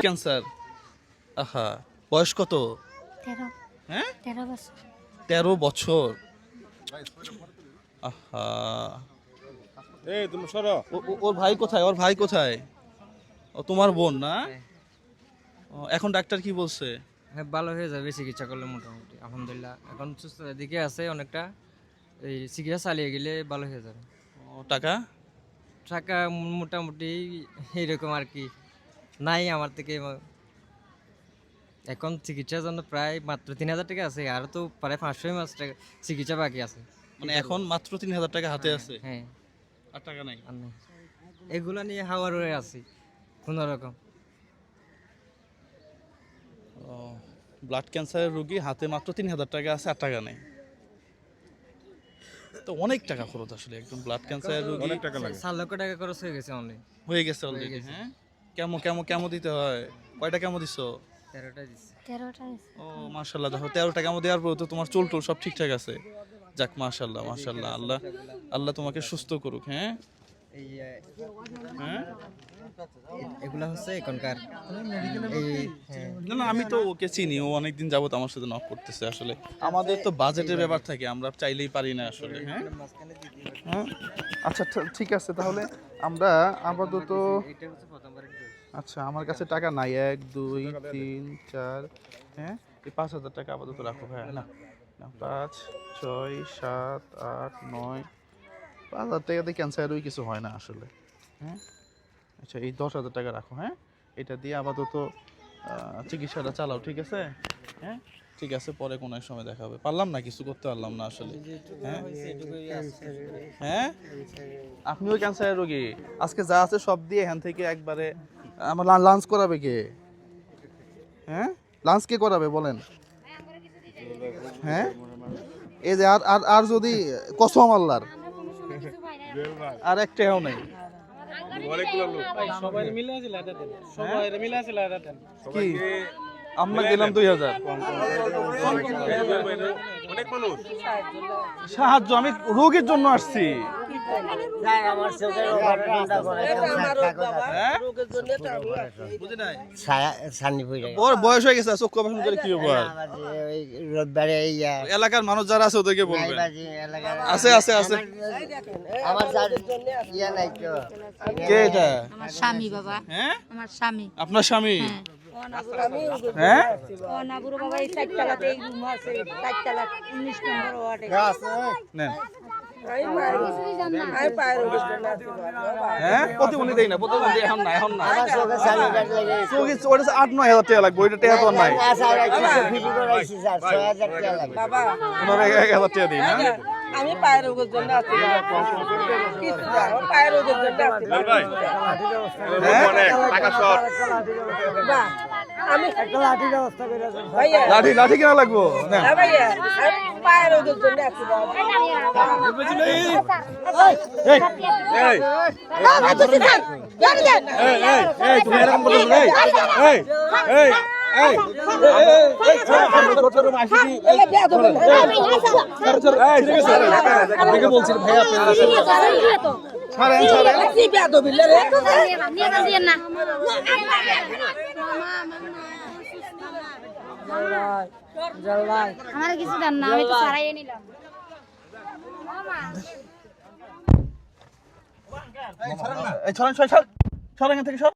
Cancer আহা বয়স কত তেরো হ্যাঁ তেরো বছর আহা এই ও- ও- ওর ভাই কোথায় ওর ভাই কোথায় ও তোমার বোন না ও, এখন ডাক্তার কি বলছে হ্যাঁ ভালো হয়ে যাবে চিকিৎসা করলে মোটামুটি। আলহামদুলিল্লাহ এখন সুস্থতার দিকে আছে অনেকটা। এই চিকিৎসা চালিয়ে গেলে ভালো হয়ে যাবে। ও, টাকা? টাকা মোটামুটি এইরকম আর কি। নাই আমার থেকে। এখন চিকিৎসার জন্য প্রায় মাত্র তিন হাজার টাকা আছে। আর তো প্রায় পাঁচশো মাস টাকা চিকিৎসা বাকি আছে। মানে এখন মাত্র তিন হাজার টাকা হাতে আছে? হ্যাঁ। আর টাকা নাই? আর নেই। এগুলা নিয়ে হাওয়ার হয়ে আছি। কোনো রকম। ব্লাড ক্যান্সারের রোগী হাতে মাত্র তিন হাজার টাকা আছে আর টাকা নেই। তো অনেক টাকা খরচ আসলে একদম ব্লাড ক্যান্সারের রোগী। অনেক টাকা লাগে। চার লক্ষ টাকা খরচ হয়ে গেছে অনেক হয়ে গেছে অলরেডি হ্যাঁ কেমন কেমন কেমন দিতে হয়? কয়টা কেমন দিছো? তেরোটা দিচ্ছে তেরোটা ও মাশাল্লাহ দেখো তেরোটা কেমন দেওয়ার পর তো তোমার চুল টুল সব ঠিকঠাক আছে। যাক মাশাল্লাহ মাশাল্লাহ আল্লাহ আল্লাহ তোমাকে সুস্থ করুক হ্যাঁ? এই হ্যাঁ এগুলা হচ্ছে এখনকার হ্যাঁ। না না আমি তো ওকে চিনি ও অনেকদিন যাবত আমার সাথে নক করতেছে আসলে। আমাদের তো বাজেটের ব্যাপার থাকে আমরা চাইলেই পারি না আসলে হ্যাঁ? হ্যাঁ? আচ্ছা ঠিক আছে তাহলে আমরা আপাতত আচ্ছা আমার কাছে টাকা নাই। এক দুই তিন চার হ্যাঁ? এই পাঁচ হাজার টাকা আপাতত রাখো ভাই না না, পাঁচ ছয় সাত আট নয় পাঁচ হাজার টাকাতে ক্যান্সারই কিছু হয় না আসলে। হ্যাঁ? আচ্ছা এই দশ হাজার টাকা রাখো হ্যাঁ? এটা দিয়ে আপাতত চিকিৎসাটা চালাও, ঠিক আছে? হ্যাঁ? ঠিক আছে, পরে কোনো এক সময় দেখা হবে। পারলাম না, কিছু করতে পারলাম না আসলে। হ্যাঁ? হ্যাঁ? আপনিও ক্যান্সারের রোগী। আজকে যা আছে সব দিয়ে এখান থেকে একবারে, আমার লাঞ্চ করাবে কে? হ্যাঁ? লাঞ্চ কে করাবে, বলেন? হ্যাঁ? এই যে আর আর যদি, কসম আল্লাহর। আর একটাও নাই। সবাই মিলে আছে লাদা দেন সবাই মিলে আছে লাদা দেন কি? আমরা গেলাম দুই হাজার। অনেক মানুষ। সাহায্য আমি রোগীর জন্য আসছি। হ্যাঁ? বয়স হয়ে গেছে অপারেশন করে কি এলাকার মানুষ যারা আছে ওদেরকে বলবেন। আছে আছে আছে। আমার যার নাই তো। কে এটা? স্বামী বাবা। হ্যাঁ? আমার স্বামী। আপনার স্বামী? হ্যাঁ? বাবা এই চারতলাতে এই রুম আছে চারতলা উনিশ নম্বর ওয়ার্ডে। নেন। হ্যাঁ? প্রতিবন্ধী দেই না প্রতিবন্ধী এখন না এখন না আমার চোখে সানি কাট লাগে চৌকি ওটা আট নয় হাজার টাকা লাগবে ওইটা টাকা তো নাই। ফিটি করাইছি স্যার 6000 টাকা লাগে ওনার এক এক হাজার টাকা দিই না। আমি পায়ের রোগের জন্য আছি। কিছু না, পায়ের রোগের জন্য আছি। লাল ভাই। হ্যাঁ? লাঠি লাঠি কেনা লাগবো? না। ভাইয়া। আমি পায়ের রোগের জন্য না, বলছি ভাই আপনি ছাড়েন ছাড়েন কি বেয়াদবি রে? না আমার কিছু দেন না আমি তো সারাই নিলাম। এই ছড়েন ছড়েন থেকে সর।